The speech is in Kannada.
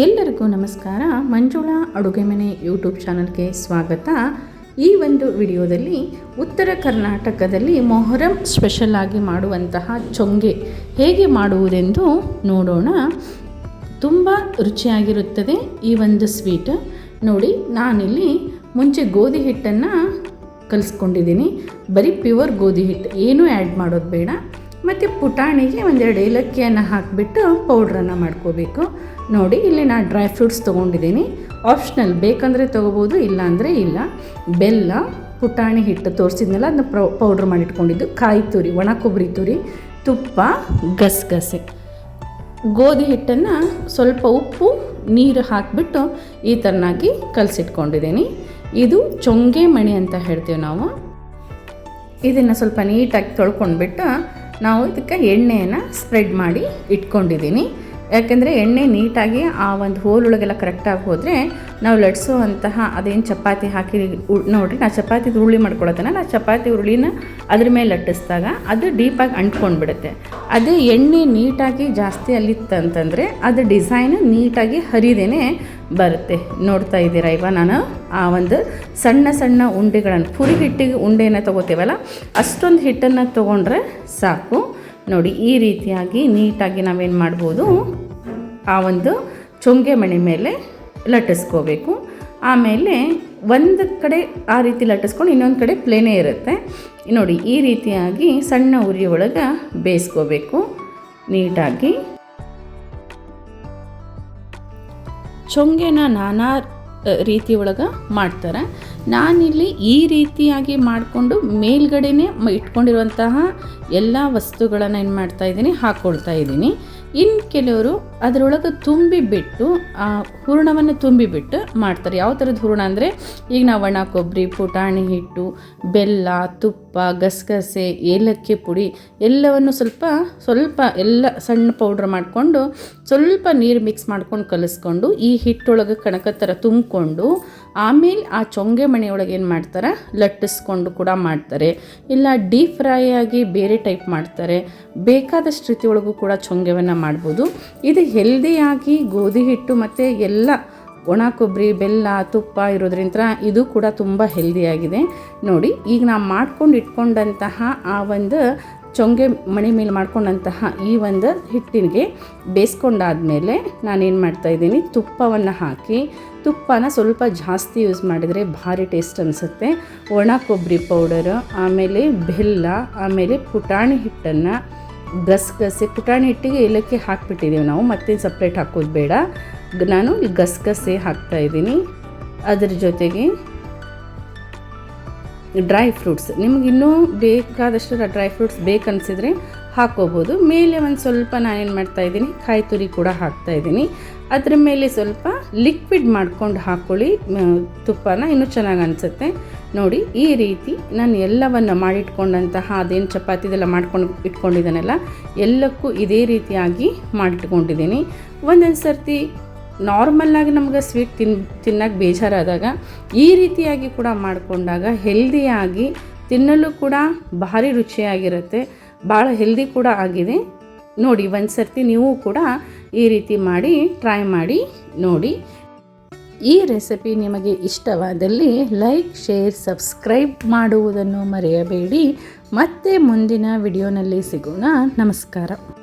ಎಲ್ಲರಿಗೂ ನಮಸ್ಕಾರ. ಮಂಜುಳಾ ಅಡುಗೆ ಮನೆ ಯೂಟ್ಯೂಬ್ ಚಾನಲ್ಗೆ ಸ್ವಾಗತ. ಈ ಒಂದು ವಿಡಿಯೋದಲ್ಲಿ ಉತ್ತರ ಕರ್ನಾಟಕದಲ್ಲಿ ಮೊಹರಂ ಸ್ಪೆಷಲ್ ಆಗಿ ಮಾಡುವಂತಹ ಚೊಂಗೆ ಹೇಗೆ ಮಾಡುವುದೆಂದು ನೋಡೋಣ. ತುಂಬ ರುಚಿಯಾಗಿರುತ್ತದೆ ಈ ಒಂದು ಸ್ವೀಟ್. ನೋಡಿ, ನಾನಿಲ್ಲಿ ಮುಂಚೆ ಗೋಧಿ ಹಿಟ್ಟನ್ನು ಕಲಿಸ್ಕೊಂಡಿದ್ದೀನಿ. ಬರೀ ಪ್ಯೂರ್ ಗೋಧಿ ಹಿಟ್ಟು ಏನೂ ಆ್ಯಡ್ ಮಾಡೋದು ಬೇಡ. ಮತ್ತು ಪುಟಾಣಿಗೆ ಒಂದೆರಡು ಏಲಕ್ಕಿಯನ್ನು ಹಾಕಿಬಿಟ್ಟು ಪೌಡ್ರನ್ನು ಮಾಡ್ಕೋಬೇಕು. ನೋಡಿ, ಇಲ್ಲಿ ನಾನು ಡ್ರೈ ಫ್ರೂಟ್ಸ್ ತೊಗೊಂಡಿದ್ದೀನಿ. ಆಪ್ಷನಲ್ ಬೇಕಂದರೆ ತೊಗೋಬೋದು ಇಲ್ಲ ಅಂದರೆ ಇಲ್ಲ. ಬೆಲ್ಲ, ಪುಟಾಣಿ ಹಿಟ್ಟು ತೋರಿಸಿದ್ನಲ್ಲ, ಅದನ್ನ ಪ್ರೌ, ಪೌಡ್ರ್ ಮಾಡಿಟ್ಕೊಂಡಿದ್ದು. ಕಾಯಿ ತುರಿ, ಒಣ ಕೊಬ್ಬರಿ ತುರಿ, ತುಪ್ಪ, ಗಸಗಸೆ. ಗೋಧಿ ಹಿಟ್ಟನ್ನು ಸ್ವಲ್ಪ ಉಪ್ಪು, ನೀರು ಹಾಕಿಬಿಟ್ಟು ಈ ಥರನಾಗಿ ಕಲಸಿಟ್ಕೊಂಡಿದ್ದೀನಿ. ಇದು ಚೊಂಗೆ ಮಣಿ ಅಂತ ಹೇಳ್ತೀವಿ ನಾವು. ಇದನ್ನು ಸ್ವಲ್ಪ ನೀಟಾಗಿ ತೊಳ್ಕೊಂಡ್ಬಿಟ್ಟು ನಾವು ಇದಕ್ಕೆ ಎಣ್ಣೆಯನ್ನು ಸ್ಪ್ರೆಡ್ ಮಾಡಿ ಇಟ್ಕೊಂಡಿದ್ದೀನಿ. ಯಾಕೆಂದರೆ ಎಣ್ಣೆ ನೀಟಾಗಿ ಆ ಒಂದು ಹೋಲ್ ಒಳಗೆಲ್ಲ ಕರೆಕ್ಟಾಗಿ ಹೋದರೆ ನಾವು ಲಟ್ಸುವಂತಹ ಅದೇನು ಚಪಾತಿ ಹಾಕಿ ನೋಡಿರಿ, ನಾ ಚಪಾತಿ ಉರುಳಿ ಮಾಡ್ಕೊಳತ್ತನ. ನಾ ಚಪಾತಿ ಉರುಳಿನ ಅದ್ರ ಮೇಲೆ ಲಟ್ಟಿಸಿದಾಗ ಅದು ಡೀಪಾಗಿ ಅಂಟ್ಕೊಂಡ್ಬಿಡುತ್ತೆ. ಅದೇ ಎಣ್ಣೆ ನೀಟಾಗಿ ಜಾಸ್ತಿ ಅಲ್ಲಿತ್ತಂತಂದರೆ ಅದು ಡಿಸೈನ್ ನೀಟಾಗಿ ಹರಿದೇನೆ ಬರುತ್ತೆ. ನೋಡ್ತಾ ಇದ್ದೀರಾ ಇವಾಗ ನಾನು? ಆ ಒಂದು ಸಣ್ಣ ಸಣ್ಣ ಉಂಡೆಗಳನ್ನು, ಪುರಿ ಹಿಟ್ಟಿಗೆ ಉಂಡೆನ ತೊಗೋತೀವಲ್ಲ, ಅಷ್ಟೊಂದು ಹಿಟ್ಟನ್ನು ತೊಗೊಂಡ್ರೆ ಸಾಕು. ನೋಡಿ, ಈ ರೀತಿಯಾಗಿ ನೀಟಾಗಿ ನಾವೇನು ಮಾಡ್ಬೋದು, ಆ ಒಂದು ಚೊಂಗೆ ಮಣೆ ಮೇಲೆ ಲಟ್ಟಿಸ್ಕೋಬೇಕು. ಆಮೇಲೆ ಒಂದು ಕಡೆ ಆ ರೀತಿ ಲಟ್ಟಿಸ್ಕೊಂಡು ಇನ್ನೊಂದು ಕಡೆ ಪ್ಲೇನೇ ಇರುತ್ತೆ. ನೋಡಿ, ಈ ರೀತಿಯಾಗಿ ಸಣ್ಣ ಉರಿ ಒಳಗೆ ಬೇಯಿಸ್ಕೋಬೇಕು. ನೀಟಾಗಿ. ಚೊಂಗೆನ ನಾನಾ ರೀತಿ ಒಳಗೆ ಮಾಡ್ತಾರೆ. ನಾನಿಲ್ಲಿ ಈ ರೀತಿಯಾಗಿ ಮಾಡಿಕೊಂಡು ಮೇಲ್ಗಡೆನೆ ಇಟ್ಕೊಂಡಿರುವಂತಹ ಎಲ್ಲ ವಸ್ತುಗಳನ್ನು ಏನು ಮಾಡ್ತಾ ಇದ್ದೀನಿ ಹಾಕ್ಕೊಳ್ತಾ ಇದ್ದೀನಿ. ಇನ್ನು ಕೆಲವರು ಅದರೊಳಗೆ ತುಂಬಿಬಿಟ್ಟು ಹೂರಣವನ್ನು ತುಂಬಿಬಿಟ್ಟು ಮಾಡ್ತಾರೆ. ಯಾವ ಥರದ ಹೂರ್ಣ ಅಂದರೆ, ಈಗ ನಾವು ಒಣ ಕೊಬ್ಬರಿ ಪುಟಾಣಿ ಹಿಟ್ಟು, ಬೆಲ್ಲ, ತುಪ್ಪ, ಗಸಗಸೆ, ಏಲಕ್ಕಿ ಪುಡಿ ಎಲ್ಲವನ್ನು ಸ್ವಲ್ಪ ಸ್ವಲ್ಪ ಎಲ್ಲ ಸಣ್ಣ ಪೌಡ್ರ್ ಮಾಡಿಕೊಂಡು ಸ್ವಲ್ಪ ನೀರು ಮಿಕ್ಸ್ ಮಾಡ್ಕೊಂಡು ಕಲಿಸ್ಕೊಂಡು ಈ ಹಿಟ್ಟೊಳಗೆ ಕಣಕ ಥರ ತುಂಬಿಕೊಂಡು ಆಮೇಲೆ ಆ ಚೊಂಗೆ ಮಣೆಯೊಳಗೆ ಏನು ಮಾಡ್ತಾರೆ? ಲಟ್ಟಿಸ್ಕೊಂಡು ಕೂಡ ಮಾಡ್ತಾರೆ. ಇಲ್ಲ ಡೀಪ್ ಫ್ರೈ ಆಗಿ ಬೇರೆ ಟೈಪ್ ಮಾಡ್ತಾರೆ. ಬೇಕಾದಷ್ಟು ರೀತಿಯೊಳಗೂ ಕೂಡ ಚೊಂಗೆವನ್ನು ಮಾಡ್ಬೋದು. ಇದು ಹೆಲ್ದಿಯಾಗಿ ಗೋಧಿ ಹಿಟ್ಟು ಮತ್ತು ಎಲ್ಲ ಒಣ ಕೊಬ್ಬರಿ ಬೆಲ್ಲ, ತುಪ್ಪ ಇರೋದ್ರಿಂದ ಇದು ಕೂಡ ತುಂಬ ಹೆಲ್ದಿಯಾಗಿದೆ ನೋಡಿ, ಈಗ ನಾವು ಮಾಡ್ಕೊಂಡು ಇಟ್ಕೊಂಡಂತಹ ಆ ಒಂದು ಚೊಂಗೆ ಮಣಿ ಮೇಲೆ ಮಾಡ್ಕೊಂಡಂತಹ ಈ ಒಂದು ಹಿಟ್ಟಿಗೆ ಬೇಯಿಸ್ಕೊಂಡಾದ್ಮೇಲೆ ನಾನೇನು ಮಾಡ್ತಾಯಿದ್ದೀನಿ ತುಪ್ಪವನ್ನು ಹಾಕಿ, ತುಪ್ಪನ ಸ್ವಲ್ಪ ಜಾಸ್ತಿ ಯೂಸ್ ಮಾಡಿದರೆ ಭಾರಿ ಟೇಸ್ಟ್ ಅನಿಸುತ್ತೆ. ಒಣ ಕೊಬ್ಬರಿ ಪೌಡರು ಆಮೇಲೆ ಬೆಲ್ಲ, ಆಮೇಲೆ ಪುಟಾಣಿ ಹಿಟ್ಟನ್ನು ಗಸಗಸೆ, ಪುಟಾಣಿ ಹಿಟ್ಟಿಗೆ ಏಲಕ್ಕಿ ಹಾಕಿಬಿಟ್ಟಿದ್ದೀವಿ ನಾವು ಮತ್ತೆ ಸಪ್ರೇಟ್ ಹಾಕೋದು ಬೇಡ. ನಾನು ಗಸಗಸೆ ಗಸಗಸೆ ಹಾಕ್ತಾಯಿದ್ದೀನಿ ಅದ್ರ ಜೊತೆಗೆ ಡ್ರೈ ಫ್ರೂಟ್ಸ್ ನಿಮ್ಗೆ ಇನ್ನೂ ಬೇಕಾದಷ್ಟು ಡ್ರೈ ಫ್ರೂಟ್ಸ್ ಬೇಕನ್ಸಿದ್ರೆ ಹಾಕೋಬೋದು ಮೇಲೆ ಒಂದು ಸ್ವಲ್ಪ ನಾನೇನು ಮಾಡ್ತಾಯಿದ್ದೀನಿ ಕಾಯಿ ತುರಿ ಕೂಡ ಹಾಕ್ತಾ ಇದ್ದೀನಿ. ಅದ್ರ ಮೇಲೆ ಸ್ವಲ್ಪ ಲಿಕ್ವಿಡ್ ಮಾಡ್ಕೊಂಡು ಹಾಕ್ಕೊಳ್ಳಿ ತುಪ್ಪನ ಇನ್ನೂ ಚೆನ್ನಾಗಿ ಅನಿಸುತ್ತೆ. ನೋಡಿ, ಈ ರೀತಿ ನಾನು ಎಲ್ಲವನ್ನು ಮಾಡಿಟ್ಕೊಂಡಂತಹ ಅದೇನು ಚಪಾತಿದೆಲ್ಲ ಮಾಡ್ಕೊಂಡು ಇಟ್ಕೊಂಡಿದ್ದಾನಲ್ಲ ಎಲ್ಲಕ್ಕೂ ಇದೇ ರೀತಿಯಾಗಿ ಮಾಡಿಟ್ಕೊಂಡಿದ್ದೀನಿ. ಒಂದೊಂದು ಸರ್ತಿ ನಾರ್ಮಲ್ಲಾಗಿ ನಮ್ಗೆ ಸ್ವೀಟ್ ತಿನ್, ತಿನ್ನೋಕೆ ಬೇಜಾರಾದಾಗ ಈ ರೀತಿಯಾಗಿ ಕೂಡ ಮಾಡಿಕೊಂಡಾಗ ಹೆಲ್ದಿಯಾಗಿ ತಿನ್ನಲು ಕೂಡ ಭಾರಿ ರುಚಿಯಾಗಿರುತ್ತೆ. ಭಾಳ ಹೆಲ್ದಿ ಕೂಡ ಆಗಿದೆ. ನೋಡಿ ಒಂದು ಸರ್ತಿ ನೀವು ಕೂಡ ಈ ರೀತಿ ಮಾಡಿ ಟ್ರೈ ಮಾಡಿ, ನೋಡಿ. ಈ ರೆಸಿಪಿ ನಿಮಗೆ ಇಷ್ಟವಾದಲ್ಲಿ ಲೈಕ್ ಶೇರ್ ಸಬ್ಸ್ಕ್ರೈಬ್ ಮಾಡುವುದನ್ನು ಮರೆಯಬೇಡಿ. ಮತ್ತೆ ಮುಂದಿನ ವಿಡಿಯೋನಲ್ಲಿ ಸಿಗೋಣ. ನಮಸ್ಕಾರ.